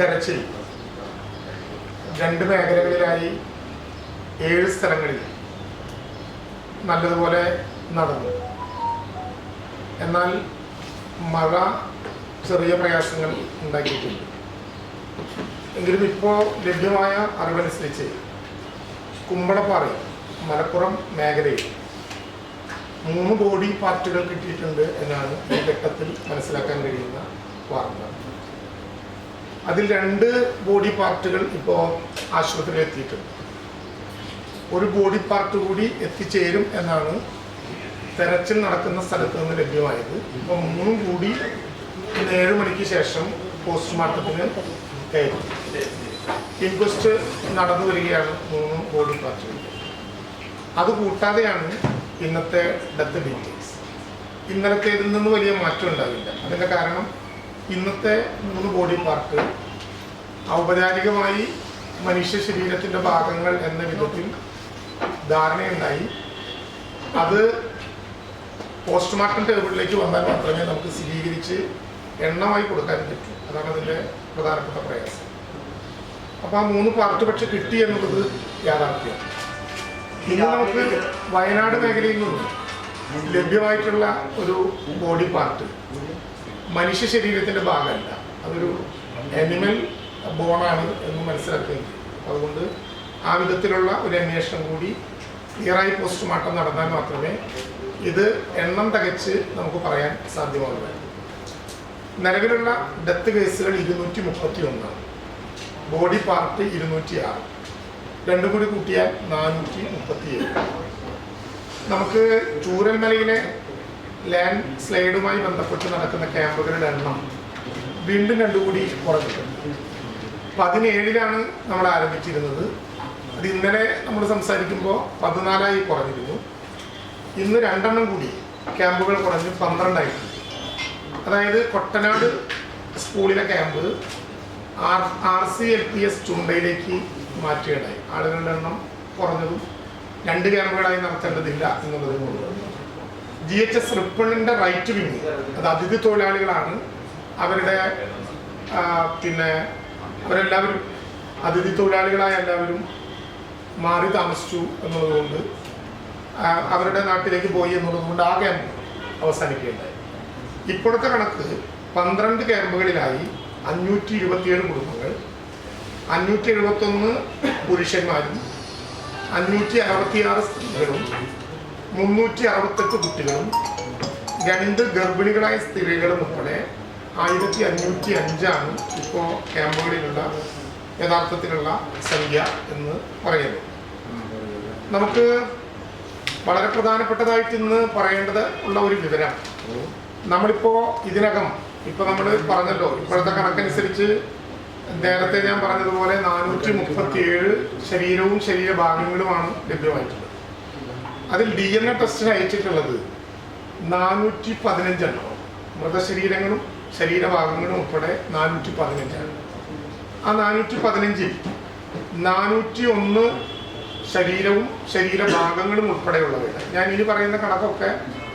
തെരച്ചിൽ രണ്ട് മേഖലകളിലായി ഏഴ് സ്ഥലങ്ങളിൽ നല്ലതുപോലെ നടന്നു. എന്നാൽ മഴ ചെറിയ പ്രയാസങ്ങൾ ഉണ്ടാക്കിയിട്ടുണ്ട്. എങ്കിലും ഇപ്പോൾ ലഭ്യമായ അറിവനുസരിച്ച് കുമ്പളപ്പാറ മലപ്പുറം മേഖലയിൽ മൂന്ന് ബോഡി പാർട്ടുകൾ കിട്ടിയിട്ടുണ്ട് എന്നാണ് ഈ ഘട്ടത്തിൽ മനസ്സിലാക്കാൻ കഴിയുന്ന വാർത്ത. അതിൽ രണ്ട് ബോഡി പാർട്ടുകൾ ഇപ്പോൾ ആശുപത്രിയിൽ എത്തിയിട്ടുണ്ട്. ഒരു ബോഡി പാർട്ട് കൂടി എത്തിച്ചേരും എന്നാണ് തെരച്ചിൽ നടക്കുന്ന സ്ഥലത്ത് നിന്ന് ലഭ്യമായത്. ഇപ്പോൾ മൂന്നും കൂടി ഏഴ് മണിക്ക് ശേഷം പോസ്റ്റ്മോർട്ടത്തിന് കയറും. ഇൻക്വസ്റ്റ് നടന്നു വരികയാണ് മൂന്ന് ബോഡി പാർട്ടുകൾ അത് കൂട്ടാതെയാണ് ഇന്നത്തെ ഡെത്ത് ഡീറ്റെയിൽസ് ഇന്നലത്തേതിൽ നിന്ന് വലിയ മാറ്റം ഉണ്ടാവില്ല. അതിന്റെ കാരണം ഇന്നത്തെ മൂന്ന് ബോഡി പാർട്ട് ഔപചാരികമായി മനുഷ്യ ശരീരത്തിന്റെ ഭാഗങ്ങൾ എന്ന വിധത്തിൽ ധാരണയുണ്ടായി. അത് പോസ്റ്റ്മോർട്ടം ടേബിളിലേക്ക് വന്നാൽ മാത്രമേ നമുക്ക് സ്ഥിരീകരിച്ച് എണ്ണമായി കൊടുക്കാൻ പറ്റൂ. അതാണ് അതിന്റെ പ്രധാനപ്പെട്ട പ്രയാസം. അപ്പോൾ ആ മൂന്ന് പാർട്ട് പക്ഷെ കിട്ടി എന്നുള്ളത് യാഥാർത്ഥ്യമാണ് ഇന്ന് നമുക്ക് വയനാട് മേഖലയിൽ നിന്നും ലഭ്യമായിട്ടുള്ള ഒരു ബോഡി പാർട്ട് മനുഷ്യ ശരീരത്തിന്റെ ഭാഗമല്ല. അതൊരു അനിമൽ ബോണാണ് എന്ന് മനസ്സിലാക്കുകയും അതുകൊണ്ട് ആ വിധത്തിലുള്ള ഒരു അന്വേഷണം കൂടി ക്ലിയറായി പോസ്റ്റ്മോർട്ടം നടന്നാൽ മാത്രമേ ഇത് എണ്ണം തികച്ച് നമുക്ക് പറയാൻ സാധ്യമാകുള്ളൂ നിലവിലുള്ള ഡെത്ത് കേസുകൾ ഇരുന്നൂറ്റി മുപ്പത്തി ഒന്നാണ് ബോഡി പാർട്ട് ഇരുന്നൂറ്റി ആറ് രണ്ടും കൂടി കൂട്ടിയാൽ നാനൂറ്റി മുപ്പത്തിയേഴ് നമുക്ക് ചൂരൽമലയിലെ ലാൻഡ് സ്ലൈഡുമായി ബന്ധപ്പെട്ട് നടക്കുന്ന ക്യാമ്പുകളുടെ എണ്ണം വീണ്ടും രണ്ടുകൂടി കുറഞ്ഞിട്ടുണ്ട്. പതിനേഴിലാണ് നമ്മൾ ആരംഭിച്ചിരുന്നത്. അത് ഇന്നലെ നമ്മൾ സംസാരിക്കുമ്പോൾ പതിനാലായി കുറഞ്ഞിരുന്നു. ഇന്ന് രണ്ടെണ്ണം കൂടി ക്യാമ്പുകൾ കുറഞ്ഞ് പന്ത്രണ്ടായിട്ടുണ്ട് അതായത് കൊട്ടനാട് സ്കൂളിലെ camp R R C L P S ചുണ്ടയിലേക്ക് മാറ്റുകയുണ്ടായി. ആളുകളുടെ എണ്ണം കുറഞ്ഞതും രണ്ട് ക്യാമ്പുകളായി നടത്തേണ്ടതില്ല എന്നുള്ളതും കൊണ്ട് ജി എച്ച് എസ് റിപ്പണിന്റെ റൈറ്റ് വിങ് അത് അതിഥി തൊഴിലാളികളാണ്. അവരുടെ പിന്നെ അവരെല്ലാവരും അതിഥി തൊഴിലാളികളായ എല്ലാവരും മാറി താമസിച്ചു എന്നുള്ളതുകൊണ്ട് അവരുടെ നാട്ടിലേക്ക് പോയി എന്നുള്ളതുകൊണ്ട് ആ ക്യാമ്പ് അവസാനിക്കുകയുണ്ടായി. ഇപ്പോഴത്തെ കണക്ക് പന്ത്രണ്ട് ക്യാമ്പുകളിലായി അഞ്ഞൂറ്റി ഇരുപത്തിയേഴ് കുടുംബങ്ങൾ അഞ്ഞൂറ്റി എഴുപത്തൊന്ന് പുരുഷന്മാരും അഞ്ഞൂറ്റി അറുപത്തിയാറ് സ്ത്രീകളും മുന്നൂറ്റി അറുപത്തെട്ട് കുട്ടികളും രണ്ട് ഗർഭിണികളായ സ്ത്രീകളും ഉൾപ്പെടെ ആയിരത്തി അഞ്ഞൂറ്റി അഞ്ചാണ് ഇപ്പോൾ ക്യാമ്പുകളിലുള്ള യഥാർത്ഥത്തിലുള്ള സംഖ്യ എന്ന് പറയുന്നത്. നമുക്ക് വളരെ പ്രധാനപ്പെട്ടതായിട്ട് ഇന്ന് പറയേണ്ടത് ഉള്ള ഒരു വിവരം. നമ്മളിപ്പോൾ ഇതിനകം ഇപ്പോൾ നമ്മൾ പറഞ്ഞല്ലോ ഇപ്പോഴത്തെ കണക്കനുസരിച്ച് നേരത്തെ ഞാൻ പറഞ്ഞതുപോലെ നാനൂറ്റി മുപ്പത്തി ഏഴ് ശരീരവും ശരീരഭാഗങ്ങളുമാണ് ലഭ്യമായിട്ടുള്ളത്. അതിൽ ഡി എൻ എ ടെസ്റ്റിന് അയച്ചിട്ടുള്ളത് നാനൂറ്റി പതിനഞ്ചെണ്ണം മൃതശരീരങ്ങളും ശരീരഭാഗങ്ങളും ഉൾപ്പെടെ നാനൂറ്റി പതിനഞ്ചാണ് ആ നാനൂറ്റി പതിനഞ്ചിൽ നാനൂറ്റി ഒന്ന് ശരീരവും ശരീരഭാഗങ്ങളും ഉൾപ്പെടെയുള്ളവയാണ്. ഞാൻ ഇനി പറയുന്ന കണക്കൊക്കെ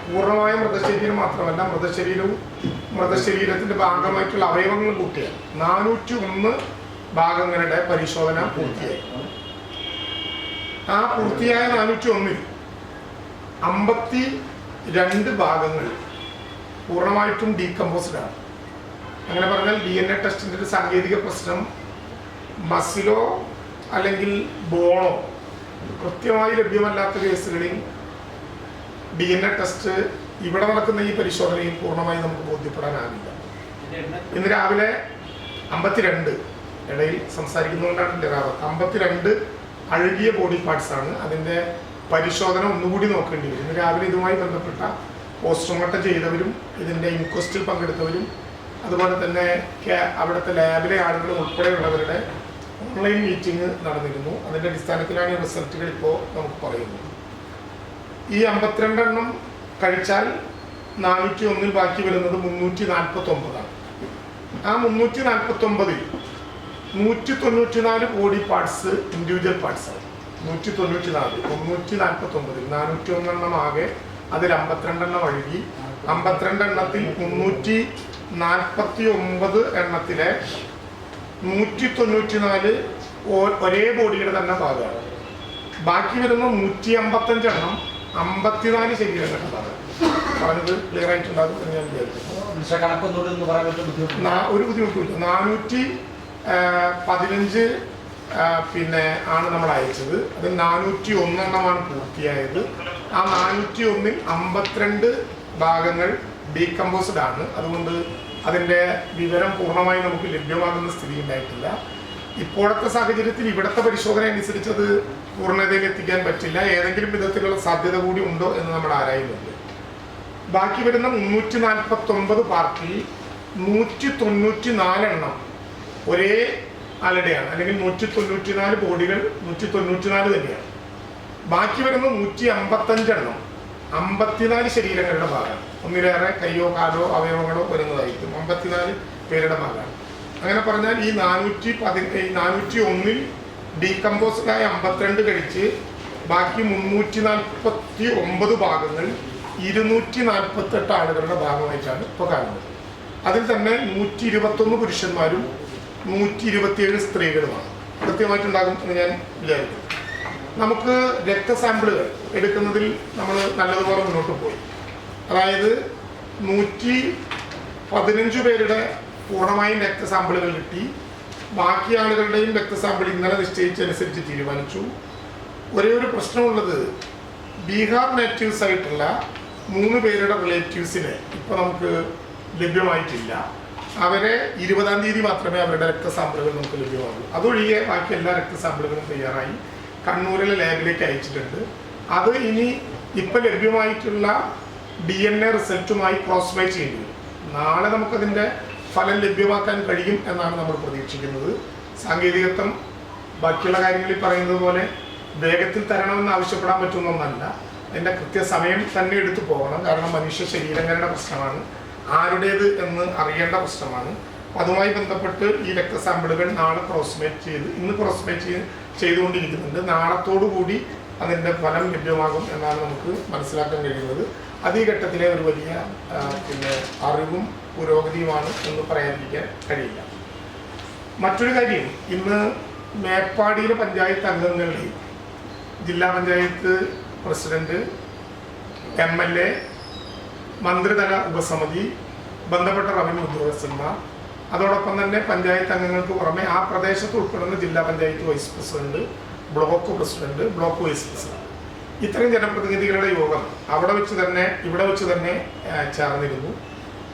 പൂർണമായ മൃതശരീരം മാത്രമല്ല മൃതശരീരവും മൃതശരീരത്തിന്റെ ഭാഗമായിട്ടുള്ള അവയവങ്ങളും കൂട്ടിയാണ്. നാനൂറ്റി ഒന്ന് ഭാഗങ്ങളുടെ പരിശോധന പൂർത്തിയായി. ആ പൂർത്തിയായ നാനൂറ്റി ഒന്നിൽ അമ്പത്തി രണ്ട് ഭാഗങ്ങൾ പൂർണമായിട്ടും ആണ് അങ്ങനെ പറഞ്ഞാൽ ഡി എൻ എ ടെസ്റ്റിന്റെ ഒരു സാങ്കേതിക പ്രശ്നം മസിലോ അല്ലെങ്കിൽ ബോണോ കൃത്യമായി ലഭ്യമല്ലാത്ത കേസുകളിൽ ഡി എൻ എ ടെസ്റ്റ് ഇവിടെ നടക്കുന്ന ഈ പരിശോധനയിൽ പൂർണമായി നമുക്ക് ബോധ്യപ്പെടാനാവില്ല. ഇന്ന് രാവിലെ അമ്പത്തിരണ്ട് ഇടയിൽ സംസാരിക്കുന്നതുകൊണ്ടാണ് എന്റെ റാവത്ത് അമ്പത്തിരണ്ട് അഴുകിയ ബോഡി പാർട്സ് ആണ് അതിന്റെ പരിശോധന ഒന്നുകൂടി നോക്കേണ്ടി വരും. ഇന്ന് രാവിലെ ഇതുമായി ബന്ധപ്പെട്ട പോസ്റ്റ്മോർട്ടം ചെയ്തവരും ഇതിന്റെ ഇൻക്വസ്റ്റിൽ പങ്കെടുത്തവരും അതുപോലെ തന്നെ അവിടുത്തെ ലാബിലെ ആളുകൾ ഉൾപ്പെടെയുള്ളവരുടെ ഓൺലൈൻ മീറ്റിംഗ് നടന്നിരുന്നു. അതിന്റെ അടിസ്ഥാനത്തിലാണ് ഈ റിസൾട്ടുകൾ ഇപ്പോൾ നമുക്ക് പറയുന്നത്. ഈ അമ്പത്തിരണ്ടെണ്ണം കഴിച്ചാൽ നാനൂറ്റി ഒന്നിൽ ബാക്കി വരുന്നത് മുന്നൂറ്റി നാൽപ്പത്തി ഒമ്പതാണ് ആ മുന്നൂറ്റി നാൽപ്പത്തി ഒമ്പതിൽ നൂറ്റി തൊണ്ണൂറ്റി നാല് കോടി പാർട്സ് ഇൻഡിവിജ്വൽ പാർട്സ് ആണ്. നൂറ്റി തൊണ്ണൂറ്റി നാല് മുന്നൂറ്റി നാൽപ്പത്തി ഒമ്പതിൽ നാനൂറ്റി ഒന്നെണ്ണം ആകെ അതിൽ അമ്പത്തിരണ്ടെണ്ണം ഒഴുകി അമ്പത്തിരണ്ട് എണ്ണത്തിൽ മുന്നൂറ്റി നാൽപ്പത്തി ഒമ്പത് എണ്ണത്തിലെ നൂറ്റി തൊണ്ണൂറ്റി നാല് ഒരേ ബോഡിയുടെ തന്നെ ഭാഗമാണ്. ബാക്കി വരുന്ന നൂറ്റി അമ്പത്തഞ്ചെണ്ണം അമ്പത്തിനാല് ശരീരങ്ങളുടെ ഭാഗമാണ്. പറഞ്ഞത് ക്ലിയർ ആയിട്ടുണ്ടാകും എന്ന് ഞാൻ വിചാരിച്ചു ഒരു ബുദ്ധിമുട്ടില്ല നാനൂറ്റി പതിനഞ്ച് പിന്നെ ആണ് നമ്മൾ അയച്ചത്. അത് നാനൂറ്റി ഒന്നെണ്ണമാണ് പൂർത്തിയായത്. ആ നാനൂറ്റി ഒന്നിൽ അമ്പത്തിരണ്ട് ഭാഗങ്ങൾ ഡീകമ്പോസ്ഡ് ആണ്. അതുകൊണ്ട് അതിന്റെ വിവരം പൂർണമായി നമുക്ക് ലഭ്യമാകുന്ന സ്ഥിതി ഉണ്ടായിട്ടില്ല. ഇപ്പോഴത്തെ സാഹചര്യത്തിൽ ഇവിടുത്തെ പരിശോധന അനുസരിച്ച് അത് പൂർണതയിൽ എത്തിക്കാൻ പറ്റില്ല. ഏതെങ്കിലും വിധത്തിലുള്ള സാധ്യത കൂടി ഉണ്ടോ എന്ന് നമ്മൾ ആരായുന്നുണ്ട്. ബാക്കി വരുന്ന മുന്നൂറ്റി നാൽപ്പത്തി ഒമ്പത് പാർട്ടി നൂറ്റി തൊണ്ണൂറ്റി നാലെണ്ണം ഒരേ ആളുടെയാണ് അല്ലെങ്കിൽ നൂറ്റി തൊണ്ണൂറ്റി നാല് ബോഡികൾ നൂറ്റി തൊണ്ണൂറ്റി നാല് തന്നെയാണ്. ബാക്കി വരുന്ന നൂറ്റി അമ്പത്തഞ്ചെണ്ണം അമ്പത്തിനാല് ശരീരങ്ങളുടെ ഭാഗമാണ് ഒന്നിലേറെ കയ്യോ കാലോ അവയവങ്ങളോ വരുന്നതായിരിക്കും. അമ്പത്തിനാല് പേരുടെ ഭാഗമാണ്. അങ്ങനെ പറഞ്ഞാൽ ഈ നാനൂറ്റി പതി നാനൂറ്റി ഒന്നിൽ ഡീകമ്പോസ്ഡായ അമ്പത്തിരണ്ട് കഴിച്ച് ബാക്കി മുന്നൂറ്റി നാൽപ്പത്തി ഒമ്പത് ഭാഗങ്ങൾ ഇരുന്നൂറ്റി നാൽപ്പത്തെട്ട് ആളുകളുടെ ഭാഗമായിട്ടാണ് ഇപ്പോൾ കാണുന്നത്. അതിൽ തന്നെ നൂറ്റി ഇരുപത്തൊന്ന് പുരുഷന്മാരും നൂറ്റി ഇരുപത്തിയേഴ് സ്ത്രീകളുമാണ്. കൃത്യമായിട്ടുണ്ടാകും എന്ന് ഞാൻ വിചാരിക്കുന്നു. നമുക്ക് രക്ത സാമ്പിളുകൾ എടുക്കുന്നതിൽ നമ്മൾ നല്ലതുപോലെ മുന്നോട്ട് പോയി. അതായത് നൂറ്റി പതിനഞ്ച് പേരുടെ പൂർണമായും രക്തസാമ്പിളുകൾ കിട്ടി. ബാക്കി ആളുകളുടെയും രക്തസാമ്പിൾ ഇന്നലെ നിശ്ചയിച്ചനുസരിച്ച് തീരുമാനിച്ചു. ഒരേ ഒരു പ്രശ്നമുള്ളത് ബീഹാർ നേറ്റീവ്സ് ആയിട്ടുള്ള മൂന്ന് പേരുടെ റിലേറ്റീവ്സിനെ ഇപ്പോൾ നമുക്ക് ലഭ്യമായിട്ടില്ല. അവരെ ഇരുപതാം തീയതി മാത്രമേ അവരുടെ രക്തസാമ്പിളുകൾ നമുക്ക് ലഭ്യമാകൂ. അതൊഴികെ ബാക്കി എല്ലാ രക്തസാമ്പിളുകളും തയ്യാറായി കണ്ണൂരിലെ ലാബിലേക്ക് അയച്ചിട്ടുണ്ട്. അത് ഇനി ഇപ്പം ലഭ്യമായിട്ടുള്ള ഡി എൻ എ റിസൾട്ടുമായി ക്രോസ് മൈ ചെയ്യേണ്ടി വരും. നാളെ നമുക്കതിന്റെ ഫലം ലഭ്യമാക്കാൻ കഴിയും എന്നാണ് നമ്മൾ പ്രതീക്ഷിക്കുന്നത്. സാങ്കേതികത്വം ബാക്കിയുള്ള കാര്യങ്ങളിൽ പറയുന്നത് പോലെ വേഗത്തിൽ തരണമെന്ന് ആവശ്യപ്പെടാൻ പറ്റുന്ന ഒന്നല്ല. അതിന്റെ കൃത്യസമയം തന്നെ എടുത്തു പോകണം. കാരണം മനുഷ്യ ശരീരങ്ങളുടെ പ്രശ്നമാണ്. ആരുടേത് എന്ന് അറിയേണ്ട പ്രശ്നമാണ്. അതുമായി ബന്ധപ്പെട്ട് ഈ രക്തസാമ്പിളുകൾ നാളെ ക്രോസ്മേറ്റ് ചെയ്ത് ഇന്ന് ക്രോസ്മേറ്റ് ചെയ്ത് ചെയ്തുകൊണ്ടിരിക്കുന്നുണ്ട്. നാളത്തോടു കൂടി അതിന്റെ ഫലം ലഭ്യമാകും എന്നാണ് നമുക്ക് മനസ്സിലാക്കാൻ കഴിയുന്നത്. അത് ഘട്ടത്തിലെ ഒരു വലിയ പിന്നെ അറിവും പുരോഗതിയുമാണ് എന്ന് പറയാതിരിക്കാൻ കഴിയില്ല. മറ്റൊരു കാര്യം ഇന്ന് മേപ്പാടിയിലെ പഞ്ചായത്ത് അംഗങ്ങളിൽ ജില്ലാ panchayat president M L A മന്ത്രിതല ഉപസമിതി ബന്ധപ്പെട്ട റവന്യൂ ഉദ്യോഗസ്ഥന്മാർ അതോടൊപ്പം തന്നെ പഞ്ചായത്ത് അംഗങ്ങൾക്ക് പുറമെ ആ പ്രദേശത്ത് ഉൾപ്പെടുന്ന ജില്ലാ panchayat vice president block president block vice president. ഇത്തരം ജനപ്രതിനിധികളുടെ യോഗം അവിടെ വെച്ച് തന്നെ ഇവിടെ വെച്ച് തന്നെ ചേർന്നിരുന്നു.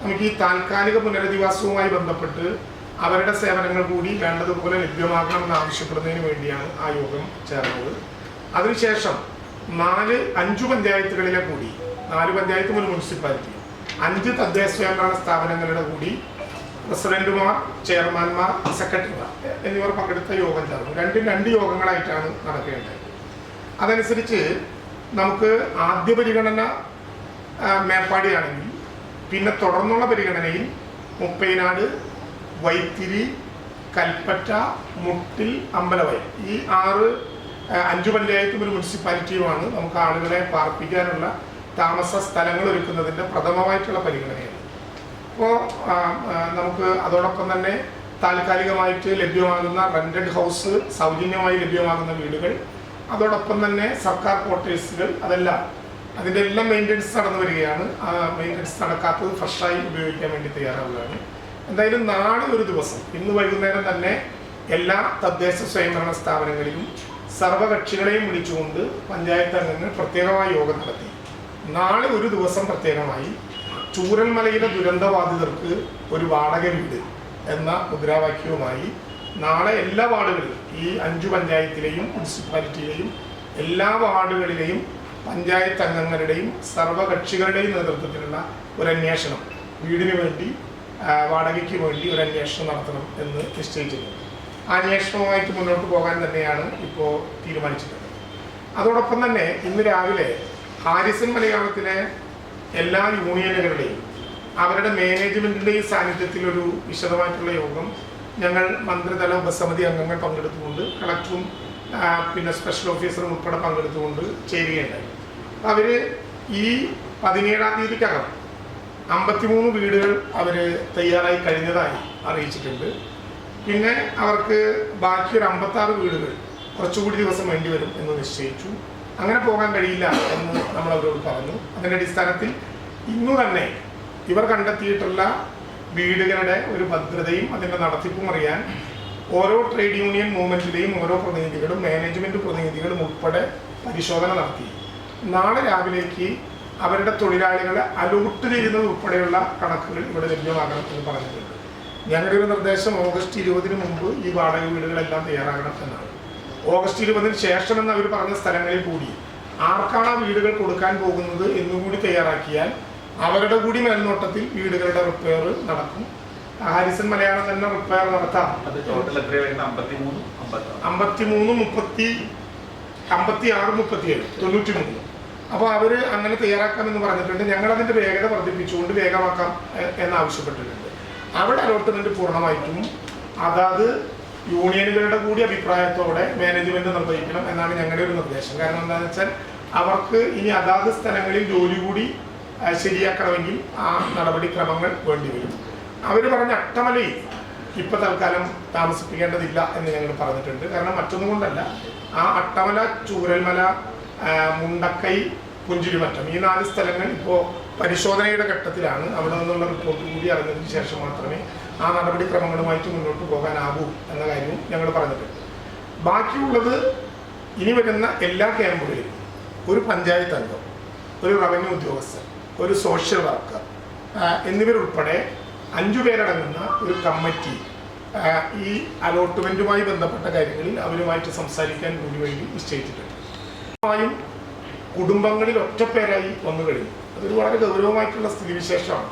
നമുക്ക് ഈ താൽക്കാലിക പുനരധിവാസവുമായി ബന്ധപ്പെട്ട് അവരുടെ സേവനങ്ങൾ കൂടി വേണ്ടതുപോലെ ലഭ്യമാക്കണമെന്ന് ആവശ്യപ്പെടുന്നതിന് വേണ്ടിയാണ് ആ യോഗം ചേർന്നത്. അതിനുശേഷം നാല് അഞ്ചു പഞ്ചായത്തുകളിലെ കൂടി നാല് പഞ്ചായത്തും ഒരു മുനിസിപ്പാലിറ്റി. അഞ്ച് തദ്ദേശ സ്വയംഭരണ സ്ഥാപനങ്ങളുടെ കൂടി പ്രസിഡന്റുമാർ ചെയർമാൻമാർ സെക്രട്ടറിമാർ എന്നിവർ പങ്കെടുത്ത യോഗം ചേർന്നു. രണ്ടും രണ്ട് യോഗങ്ങളായിട്ടാണ് നടക്കേണ്ടത്. അതനുസരിച്ച് നമുക്ക് ആദ്യ പരിഗണന മേപ്പാടിയാണെങ്കിൽ പിന്നെ തുടർന്നുള്ള പരിഗണനയിൽ മുപ്പൈനാട് വൈത്തിരി കൽപ്പറ്റ മുട്ടിൽ അമ്പലവയൽ ഈ ആറ് അഞ്ചു പഞ്ചായത്തും ഒരു മുനിസിപ്പാലിറ്റിയുമാണ് നമുക്ക് ആളുകളെ പാർപ്പിക്കാനുള്ള താമസ സ്ഥലങ്ങൾ ഒരുക്കുന്നതിന്റെ പ്രഥമമായിട്ടുള്ള പരിഗണനയാണ്. അപ്പോൾ നമുക്ക് അതോടൊപ്പം തന്നെ താൽക്കാലികമായിട്ട് ലഭ്യമാകുന്ന റെന്റഡ് ഹൗസ് സൗജന്യമായി ലഭ്യമാകുന്ന വീടുകൾ അതോടൊപ്പം തന്നെ സർക്കാർ ക്വാർട്ടേഴ്സുകൾ അതെല്ലാം. അതിന്റെ എല്ലാം മെയിന്റനൻസ് നടന്നു വരികയാണ്. ആ മെയിന്റനൻസ് നടക്കാത്തത് ഫ്രഷായി ഉപയോഗിക്കാൻ വേണ്ടി തയ്യാറാവുകയാണ്. എന്തായാലും നാളെ ഒരു ദിവസം ഇന്ന് വൈകുന്നേരം തന്നെ എല്ലാ തദ്ദേശ സ്വയംഭരണ സ്ഥാപനങ്ങളിലും സർവകക്ഷികളെയും വിളിച്ചുകൊണ്ട് പഞ്ചായത്ത് അംഗങ്ങൾ പ്രത്യേകമായ യോഗം നടത്തി. നാളെ ഒരു ദിവസം പ്രത്യേകമായി ചൂരൻമലയിലെ ദുരന്തബാധിതർക്ക് ഒരു വാടക വീട് എന്ന മുദ്രാവാക്യവുമായി നാളെ എല്ലാ വാർഡുകളിലും ഈ അഞ്ചു പഞ്ചായത്തിലെയും മുനിസിപ്പാലിറ്റിയിലെയും എല്ലാ വാർഡുകളിലെയും പഞ്ചായത്ത് അംഗങ്ങളുടെയും സർവകക്ഷികളുടെയും നേതൃത്വത്തിലുള്ള ഒരു അന്വേഷണം വീടിന് വേണ്ടി വാടകയ്ക്ക് വേണ്ടി ഒരു അന്വേഷണം നടത്തണം എന്ന് നിശ്ചയിച്ചിട്ടുണ്ട് ആ അന്വേഷണവുമായിട്ട് മുന്നോട്ട് പോകാൻ തന്നെയാണ് ഇപ്പോൾ തീരുമാനിച്ചിട്ടുള്ളത്. അതോടൊപ്പം തന്നെ ഇന്ന് രാവിലെ ഹാരിസൺ മലയാളത്തിലെ എല്ലാ യൂണിയനുകളുടെയും അവരുടെ മാനേജ്മെന്റിന്റെയും സാന്നിധ്യത്തിൽ ഒരു വിശദമായിട്ടുള്ള യോഗം ഞങ്ങൾ മന്ത്രിതല ഉപസമിതി അംഗങ്ങൾ പങ്കെടുത്തുകൊണ്ട് കളക്ടറും പിന്നെ സ്പെഷ്യൽ ഓഫീസറും ഉൾപ്പെടെ പങ്കെടുത്തുകൊണ്ട് ചേരുകയുണ്ടായി. അവർ ഈ പതിനേഴാം തീയതിക്കകം അമ്പത്തിമൂന്ന് വീടുകൾ അവർ തയ്യാറായി കഴിഞ്ഞതായി അറിയിച്ചിട്ടുണ്ട്. പിന്നെ അവർക്ക് ബാക്കി ഒരു അമ്പത്താറ് വീടുകൾ കുറച്ചുകൂടി ദിവസം വേണ്ടി വരും എന്ന് നിശ്ചയിച്ചു. അങ്ങനെ പോകാൻ കഴിയില്ല എന്ന് നമ്മൾ അവരോട് പറഞ്ഞു. അതിന്റെ അടിസ്ഥാനത്തിൽ ഇന്നു തന്നെ ഇവർ കണ്ടെത്തിയിട്ടുള്ള വീടുകളുടെ ഒരു ഭദ്രതയും അതിന്റെ നടത്തിപ്പും അറിയാൻ ഓരോ ട്രേഡ് യൂണിയൻ മൂവ്മെന്റിലെയും ഓരോ പ്രതിനിധികളും മാനേജ്മെന്റ് പ്രതിനിധികളും ഉൾപ്പെടെ പരിശോധന നടത്തി. നാളെ രാവിലേക്ക് അവരുടെ തൊഴിലാളികളെ അലോട്ട് ചെയ്യുന്നത് ഉൾപ്പെടെയുള്ള കണക്കുകൾ ഇവിടെ ലഭ്യമാകണം എന്ന് പറഞ്ഞിട്ടുണ്ട്. ഞങ്ങളുടെ ഒരു നിർദ്ദേശം ഓഗസ്റ്റ് ഇരുപതിന് മുമ്പ് ഈ വാടക വീടുകളെല്ലാം തയ്യാറാകണം എന്നാണ്. ഓഗസ്റ്റ് ഇരുപതിന് ശേഷം എന്ന് അവർ പറഞ്ഞ സ്ഥലങ്ങളിൽ കൂടി. ആർക്കാണ് ആ വീടുകൾ കൊടുക്കാൻ പോകുന്നത് എന്നുകൂടി തയ്യാറാക്കിയാൽ അവരുടെ കൂടി മേൽനോട്ടത്തിൽ വീടുകളുടെ റിപ്പയർ നടക്കും. ഹാരിസൺ മലയാളം തന്നെ റിപ്പയർ നടത്താം. അത് ടോട്ടൽ എത്ര വരുന്നത്? അമ്പത്തി മൂന്ന് അമ്പത്തി അമ്പത്തി മുപ്പത്തി അമ്പത്തി ആറ് മുപ്പത്തി ഏഴ് തൊണ്ണൂറ്റി മൂന്ന് അപ്പോൾ അവർ അങ്ങനെ തയ്യാറാക്കാമെന്ന് പറഞ്ഞിട്ടുണ്ട്. ഞങ്ങൾ അതിന്റെ വേഗത വർദ്ധിപ്പിച്ചുകൊണ്ട് വേഗമാക്കാം എന്നാവശ്യപ്പെട്ടിട്ടുണ്ട്. എന്ന് ആവശ്യപ്പെട്ടിട്ടുണ്ട് അവിടെ അലോട്ട്മെന്റ് പൂർണമായിട്ടും. അതാത് യൂണിയനുകളുടെ കൂടി അഭിപ്രായത്തോടെ മാനേജ്മെന്റ് നിർവഹിക്കണം എന്നാണ് ഞങ്ങളുടെ ഒരു നിർദ്ദേശം. കാരണം എന്താണെന്ന് വെച്ചാൽ അവർക്ക് ഇനി അതാത് സ്ഥലങ്ങളിൽ ജോലി കൂടി ശരിയാക്കണമെങ്കിൽ ആ നടപടിക്രമങ്ങൾ വേണ്ടിവരും അവർ പറഞ്ഞ അട്ടമലയിൽ ഇപ്പൊ തൽക്കാലം താമസിപ്പിക്കേണ്ടതില്ല എന്ന് ഞങ്ങൾ പറഞ്ഞിട്ടുണ്ട്. കാരണം മറ്റൊന്നും കൊണ്ടല്ല. ആ അട്ടമല ചൂരൽമല മുണ്ടക്കൈ പുഞ്ചിരിമറ്റം ഈ നാല് സ്ഥലങ്ങൾ ഇപ്പോൾ പരിശോധനയുടെ ഘട്ടത്തിലാണ്. അവിടെ നിന്നുള്ള റിപ്പോർട്ട് കൂടി അറിഞ്ഞതിന് ശേഷം മാത്രമേ ആ നടപടിക്രമങ്ങളുമായിട്ട് മുന്നോട്ട് പോകാനാകൂ എന്ന കാര്യവും ഞങ്ങൾ പറഞ്ഞിട്ടുണ്ട്. ബാക്കിയുള്ളത് ഇനി വരുന്ന എല്ലാ ക്യാമ്പുകളിലും ഒരു പഞ്ചായത്ത് അംഗം ഒരു റവന്യൂ ഉദ്യോഗസ്ഥൻ ഒരു സോഷ്യൽ വർക്കർ എന്നിവരുൾപ്പെടെ അഞ്ചു പേരടങ്ങുന്ന ഒരു കമ്മിറ്റി ഈ അലോട്ട്മെന്റുമായി ബന്ധപ്പെട്ട കാര്യങ്ങളിൽ അവരുമായിട്ട് സംസാരിക്കാൻ കൂടി വേണ്ടി നിശ്ചയിച്ചിട്ടുണ്ട്. കുടുംബങ്ങളിൽ ഒറ്റപ്പേരായി വന്നു കഴിഞ്ഞു. അതൊരു വളരെ ഗൗരവമായിട്ടുള്ള സ്ഥിതിവിശേഷമാണ്.